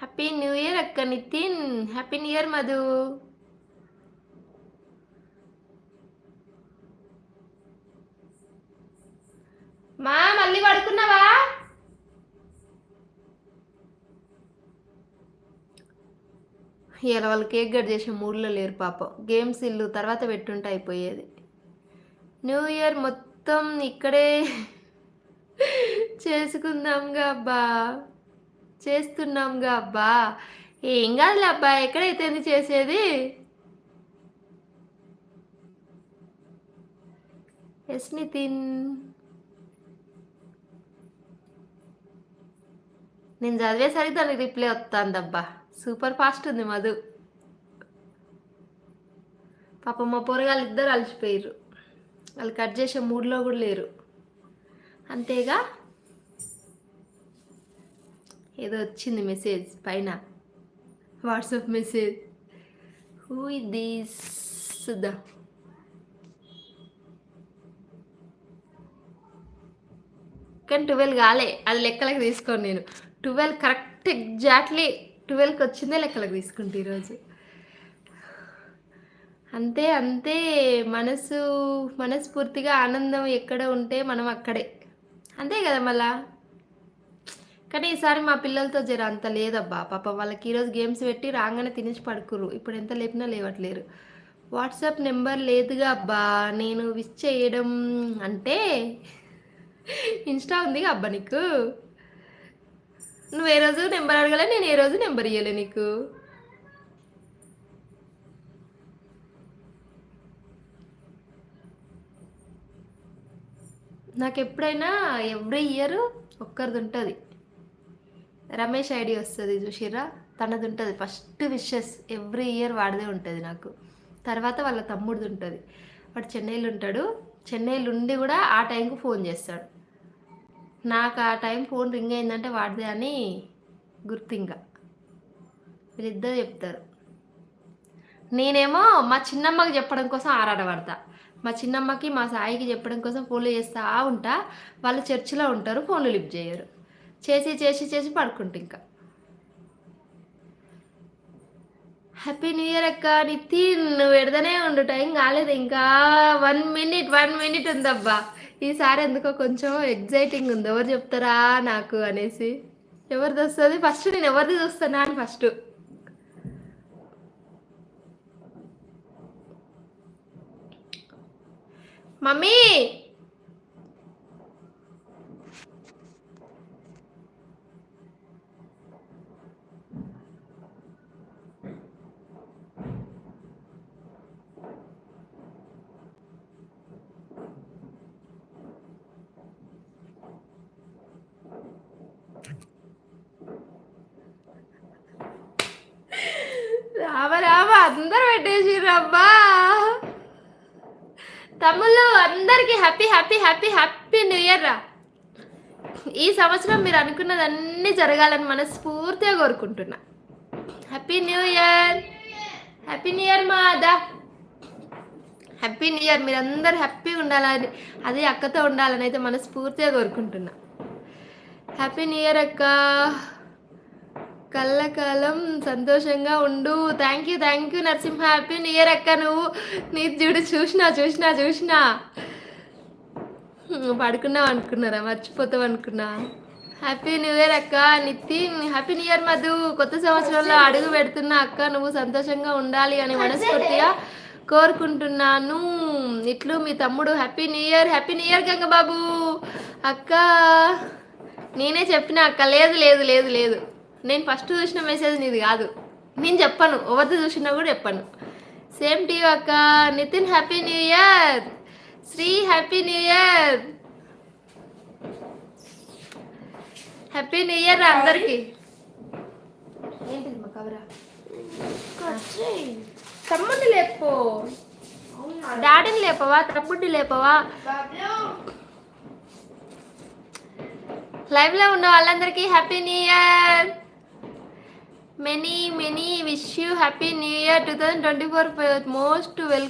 Happy new year అక్క Nitin happy new year Madhu మా మళ్ళీ పడుకున్నావా? ఇలా వాళ్ళు కేక్ కట్ చేసే మూడులో లేరు పాపం. గేమ్స్ ఇల్లు తర్వాత పెట్టుంటే అయిపోయేది. న్యూ ఇయర్ మొత్తం ఇక్కడే చేసుకుందాంగా అబ్బా. చేస్తున్నాంగా అబ్బా. ఏం కాదులే అబ్బా. ఎక్కడైతే ఏంది చేసేది? ఎస్ నితిన్ నేను చదివేసరికి దానికి రిప్లై వస్తుందబ్బా సూపర్ ఫాస్ట్ ఉంది మధు. పాపం మా పొరగాళ్ళు ఇద్దరు అలసిపోయారు వాళ్ళు కట్ చేసే మూడ్లో కూడా లేరు. అంతేగా? ఏదో వచ్చింది మెసేజ్ పైన. వాట్సాప్ మెసేజ్ హూ దిస్ సుద్దా కానీ ట్వెల్వ్ కాలే అది లెక్కలకు తీసుకోను నేను. ట్వెల్వ్ కరెక్ట్ ఎగ్జాక్ట్లీ ట్వెల్వ్కి వచ్చిందే లెక్కలకు తీసుకుంటే ఈరోజు. అంతే అంతే మనసు మనస్ఫూర్తిగా ఆనందం ఎక్కడ ఉంటే మనం అక్కడే. అంతే కదా మళ్ళా? కానీ ఈసారి మా పిల్లలతో జర అంత లేదబ్బా. పాప వాళ్ళకి ఈరోజు గేమ్స్ పెట్టి రాగానే తినేసి పడుకురు ఇప్పుడు ఎంత లేపినా లేవట్లేరు. వాట్సాప్ నెంబర్ లేదుగా అబ్బా. నేను విష్ చేయడం అంటే ఇన్స్టా ఉందిగా అబ్బా నీకు. నువ్వు ఏ రోజు నెంబర్ అడగలే నేను ఏ రోజు నెంబర్ ఇవ్వలే నీకు. నాకు ఎప్పుడైనా ఎవ్రీ ఇయర్ ఒక్కరిది ఉంటుంది. రమేష్ ఐడి వస్తుంది చూసిర్రా? తనది ఉంటుంది ఫస్ట్ విషెస్ ఎవ్రీ ఇయర్ వాడిదే ఉంటుంది నాకు. తర్వాత వాళ్ళ తమ్ముడిది ఉంటుంది వాడు చెన్నైలో ఉంటాడు చెన్నైలో ఉండి కూడా ఆ టైంకు ఫోన్ చేస్తాడు. నాకు ఆ టైం ఫోన్ రింగ్ అయిందంటే వాడిదే అని గుర్తింగా. వీళ్ళిద్దరు చెప్తారు. నేనేమో మా చిన్నమ్మకి చెప్పడం కోసం ఆరాటపడతా మా చిన్నమ్మకి మా సాయికి చెప్పడం కోసం ఫోన్లు చేస్తా ఉంటా. వాళ్ళు చర్చిలో ఉంటారు ఫోన్లు లిఫ్ట్ చేయరు. చేసి చేసి చేసి పడుకుంటా ఇంకా. హ్యాపీ న్యూ ఇయర్ అక్క నితిన్ నువ్వు పెడతానే ఉండు టైం కాలేదు ఇంకా. వన్ మినిట్ వన్ మినిట్ ఉందబ్బా. ఈసారి ఎందుకో కొంచెం ఎగ్జైటింగ్ ఉంది. ఎవరు చెప్తారా నాకు అనేసి. ఎవరిది వస్తుంది? ఫస్ట్ నేను ఎవరిది చూస్తానా అని ఫస్ట్ మమ్మీ అందరు పెట్టేసిరబ్బా తమ్ముళ్ళు అందరికీ happy happy happy happy new year రా. ఈ సంవత్సరం మీరు అనుకున్నదన్నీ జరగాలని మనస్ఫూర్తిగా కోరుకుంటున్నా. Happy new year happy new year మా దా హ్యాపీ న్యూ ఇయర్ మీరందరూ హ్యాపీగా ఉండాలని అదే అక్కతో ఉండాలని అయితే మనస్ఫూర్తిగా కోరుకుంటున్నా. హ్యాపీ న్యూ ఇయర్ అక్క. కళ్ళకాలం సంతోషంగా ఉండు. Thank you thank you Narasimha. Happy new year అక్క నువ్వు. నీ చూడు చూసినా చూసినా చూసినా. పడుకున్నావు అనుకున్నారా? మర్చిపోతావు అనుకున్నా? హ్యాపీ న్యూ ఇయర్ అక్క Nitin happy new year Madhu. కొత్త సంవత్సరంలో అడుగు పెడుతున్నా అక్క. నువ్వు సంతోషంగా ఉండాలి అని మనస్ఫూర్తిగా కోరుకుంటున్నాను. ఇట్లు మీ తమ్ముడు happy new year happy new year Gangababu. అక్క నేనే చెప్పిన అక్క లేదు లేదు లేదు లేదు. నేను ఫస్ట్ చూసిన మెసేజ్ నీది కాదు. నేను చెప్పను ఎవరిది చూసినా కూడా చెప్పను. సేమ్ టీ అక్క. Nitin happy new year Sri happy new year happy new year అందరికి. ఏంటిది మా కవరా తమ్ముడిని లేపో. డాడీని లేపవా? తమ్ముడిని లేపవా? లైవ్లో ఉన్న వాళ్ళందరికీ happy new year many many wish you happy new year 2024 most welcome.